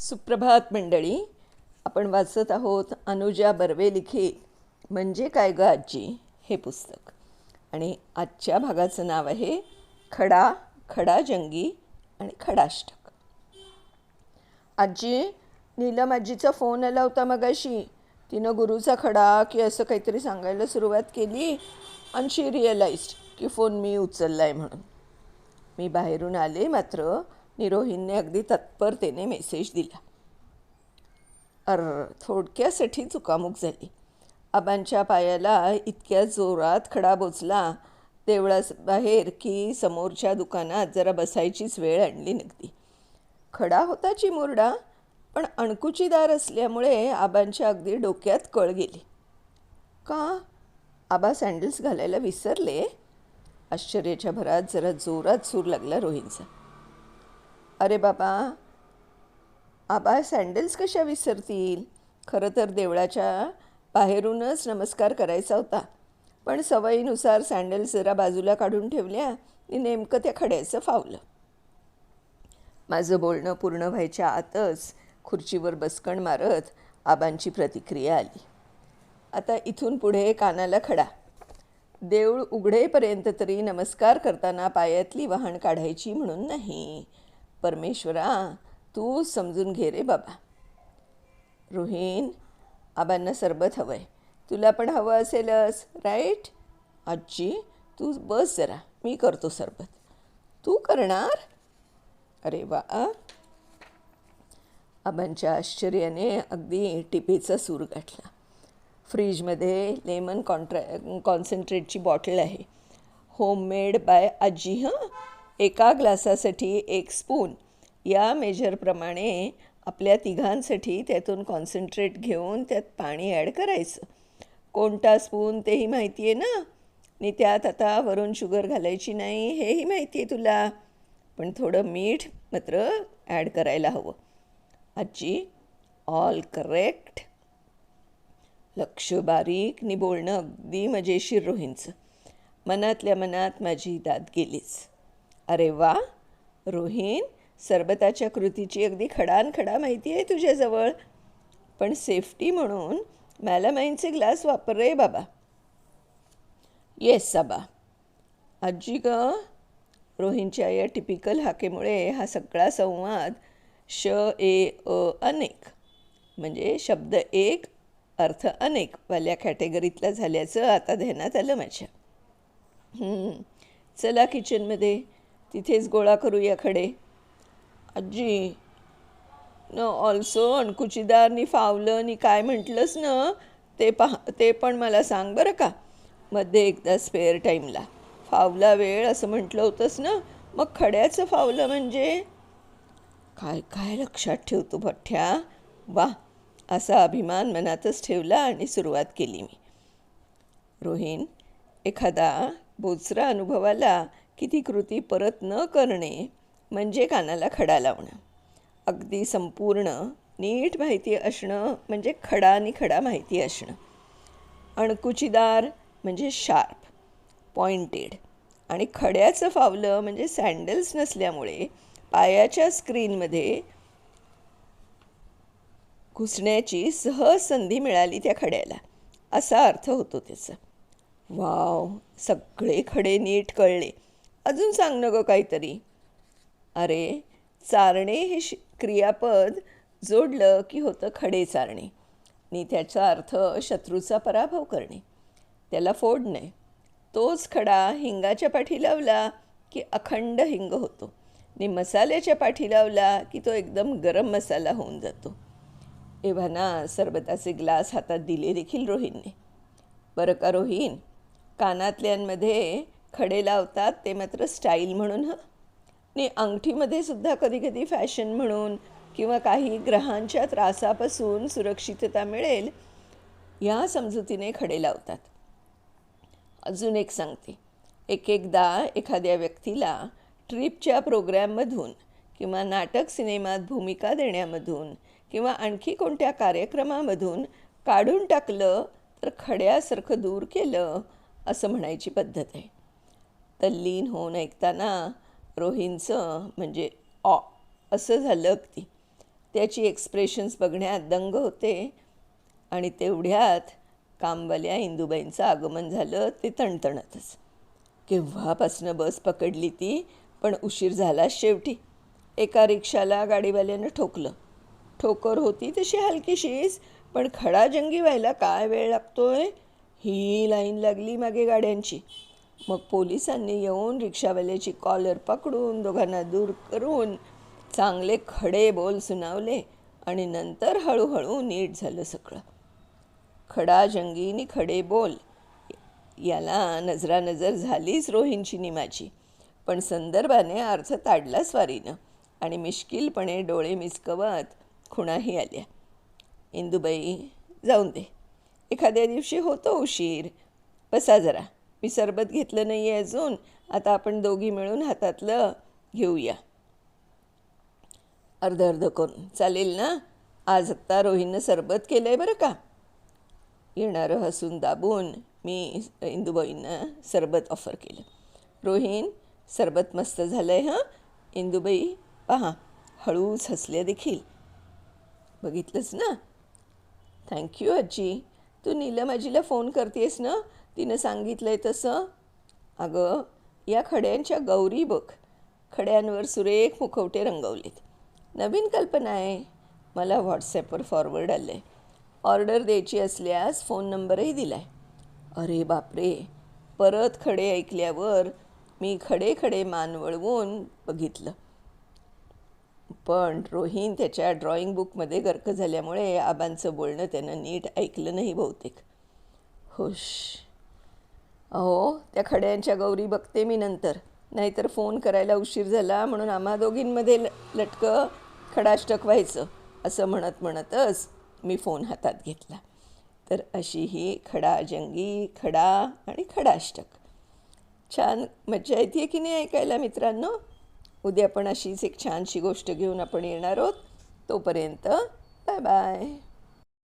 सुप्रभात मंडळी आपण वाचत आहोत अनुजा बर्वे लिखित म्हणजे काय ग आजी? हे पुस्तक. आणि आजच्या भागाचं नाव आहे खडा खडा जंगी आणि खडाष्टक. आजी नीलम आजीचा फोन आला होता मगाशी. तिनं गुरुचा खडा की असं काहीतरी सांगायला सुरुवात केली आणि शी रिअलाइज्ड की फोन मी उचलला आहे म्हणून. मी बाहेरून आले मात्र निरोहींने अगदी तत्परतेने मेसेज दिला. अर थोडक्यासाठी चुकामुक झाली. आबांच्या पायाला इतक्या जोरात खडा बोचला देवळाबाहेर की समोरच्या दुकानात जरा बसायचीच वेळ आणली नगदी खडा होता चिमुरडा पण अणकुचीदार असल्यामुळे आबांच्या अगदी डोक्यात कळ गेली. का? आबा सँडल्स घालायला विसरले? आश्चर्याच्या भरात जरा जोरात सूर लागला रोहिणचा. अरे बाबा आबा सँडल्स कशा विसरतील? खरं तर देवळाच्या बाहेरूनच नमस्कार करायचा होता. पण सवयीनुसार सँडल्स जरा बाजूला काढून ठेवल्या आणि नेमकं त्या खड्याचं फावलं. माझं बोलणं पूर्ण व्हायच्या आतच खुर्चीवर बसकण मारत आबांची प्रतिक्रिया आली. आता इथून पुढे कानाला खडा. देऊळ उघडेपर्यंत तरी नमस्कार करताना पायातली वाहन काढायची म्हणून नाही. परमेश्वरा तू समजून घे रे बाबा. रोहीण आबांना सरबत हवं आहे तुला पण हवं असेलच राईट आजी तू बस जरा मी करतो सरबत. तू करणार? अरे वा. आबांच्या आश्चर्याने अगदी टिपेचा सूर गाठला. फ्रीजमध्ये लेमन कॉन्ट्रॅ कॉन्सन्ट्रेटची बॉटल आहे. होममेड बाय आजी हां? एका ग्लासासाठी एक स्पून. या मेजरप्रमाणे आपल्या तिघांसाठी त्यातून कॉन्सन्ट्रेट घेऊन त्यात पाणी ॲड करायचं. कोणता स्पून तेही माहिती आहे ना? आणि त्यात आता वरून शुगर घालायची नाही हेही माहिती आहे तुला. पण थोडं मीठ मात्र ॲड करायला हवं. आजी ऑल करेक्ट लक्ष बारीक नि बोलणं अगदी मजेशीर रोहींचं मनातल्या मनात माझी दाद गेलीच. अरे वा रोहीन सरबताच्या कृतीची अगदी खडानखडा माहिती आहे तुझ्याजवळ. पण सेफ्टी म्हणून मॅलामाईनचे ग्लास वापर रे बाबा. येस साबा आजी ग रोहिणच्या या टिपिकल हाकेमुळे हा सगळा संवाद श ए अ अनेक म्हणजे शब्द एक अर्थ अनेक वाल्या कॅटेगरीतला झाल्याचं आता ध्यानात आलं माझ्या. चला किचनमध्ये तिथेच गोळा करूया खडे. आजी न ऑल्सो अणकुचीदारनी फावलं नी काय म्हटलंस ना ते पहा ते पण मला सांग बरं का? मध्ये एकदा स्पेअर टाईमला फावला वेळ असं म्हटलं होतंस ना मग खड्याचं फावलं म्हणजे? काय काय लक्षात ठेवतो भठ्ठ्या? वा असा अभिमान मनातच ठेवला आणि सुरुवात केली मी. रोहिण एखादा बोचरा अनुभवाला की ती कृती परत न करणे म्हणजे कानाला खडा लावणं. अगदी संपूर्ण नीट माहिती असणं म्हणजे खडा आणि खडा माहिती असणं. अणकुचीदार म्हणजे शार्प पॉइंटेड आणि खड्याचं फावलं म्हणजे सँडल्स नसल्यामुळे पायाच्या स्क्रीनमध्ये घुसण्याची सहज संधी मिळाली त्या खड्याला. असा अर्थ होतो त्याचा. वाव सगळे खडे नीट कळले. अजून सांग न गं काहीतरी. अरे चारणे हे श क्रियापद जोडलं की होतं खडे चारणे. आणि त्याचा अर्थ शत्रूचा पराभव करणे. त्याला फोडणे. तोच खडा हिंगाच्या पाठी लावला की अखंड हिंग होतो. आणि मसाल्याच्या पाठी लावला की तो एकदम गरम मसाला होऊन जातो. एव्हाना सरबताचे ग्लास हातात दिले देखील रोहीनने बरं का रोहीन कानातल्यांमध्ये खडे लावतात ते मात्र स्टाईल म्हणून हं. आणि अंगठीमध्ये सुद्धा कधी कधी फॅशन म्हणून किंवा काही ग्रहांच्या त्रासापासून सुरक्षितता मिळेल या समजुतीने खडे लावतात. अजून एक सांगते. एक एकदा एखाद्या व्यक्तीला ट्रिपच्या प्रोग्रॅममधून किंवा नाटक सिनेमात भूमिका देण्यामधून किंवा आणखी कोणत्या कार्यक्रमामधून काढून टाकलं तर खड्यासारखं दूर केलं असं म्हणायची पद्धत आहे. तल्लीन होऊन ऐकताना रोहींचं म्हणजे ऑ असं झालं अगदी. त्याची एक्सप्रेशन्स बघण्यात दंग होते आणि तेवढ्यात कामवाल्या इंदुबाईंचं आगमन झालं ते तणतणतच. केव्हापासनं बस पकडली ती पण उशीर झाला शेवटी. एका रिक्षाला गाडीवाल्यानं ठोकलं. ठोकर होती तशी हलकीशीच पण खडाजंगी व्हायला काय वेळ लागतोय? ही लाईन लागली मागे गाड्यांची. मग पोलिसांनी येऊन रिक्षावाल्याची कॉलर पकडून दोघांना दूर करून चांगले खडे बोल सुनावले आणि नंतर हळूहळू नीट झालं सगळं. खडा जंगीनी खडे बोल याला नजरानजर झालीच रोहिणचीनी निमाची. पण संदर्भाने अर्थ ताडला स्वारीनं आणि मिश्किलपणे डोळे मिसकवत खुणाही आल्या. इंदुबाई जाऊन दे. एखाद्या दिवशी होतो उशीर. बसा जरा. मी सरबत घेतलं नाही आहे अजून. आता आपण दोघी मिळून हातातलं घेऊया. अर्ध अर्ध करून. चालेल ना? आज आत्ता रोहीनं सरबत केलं आहे बरं का? येणारं हसून दाबून मी इंदुबाईंना सरबत ऑफर केलं. रोहिण सरबत मस्त झालं आहे हां? इंदुबाई पहा हळूच हसल्या देखील. बघितलंच ना? थँक्यू आजी. तू नीलम आजीला फोन करतेस ना? तिनं सांगितलं आहे तसं. अगं या खड्यांच्या गौरी बघ. खड्यांवर सुरेख मुखवटे रंगवलेत. नवीन कल्पना आहे. मला व्हॉट्सॲपवर फॉरवर्ड आलं आहे ऑर्डर द्यायची असल्यास फोन नंबरही दिला आहे अरे बापरे. परत खडे ऐकल्यावर मी खडे खडे मान वळवून बघितलं. पण रोहीन त्याच्या ड्रॉइंग बुकमध्ये गर्क झाल्यामुळे आबांचं बोलणं त्यानं नीट ऐकलं नाही बहुतेक. हुश. अहो त्या खड्यांच्या गौरी बघते मी नंतर. नाहीतर फोन करायला उशीर झाला म्हणून आम्हा दोघींमध्ये ल लटकं खडाष्टक व्हायचं असं म्हणत म्हणतच मी फोन हातात घेतला. तर अशी ही खडाजंगी खडा आणि खडाष्टक छान मज्जा येते की नाही ऐकायला मित्रांनो? उद्या पण अशीच एक छानशी गोष्ट घेऊन आपण येणार आहोत. तोपर्यंत बाय बाय.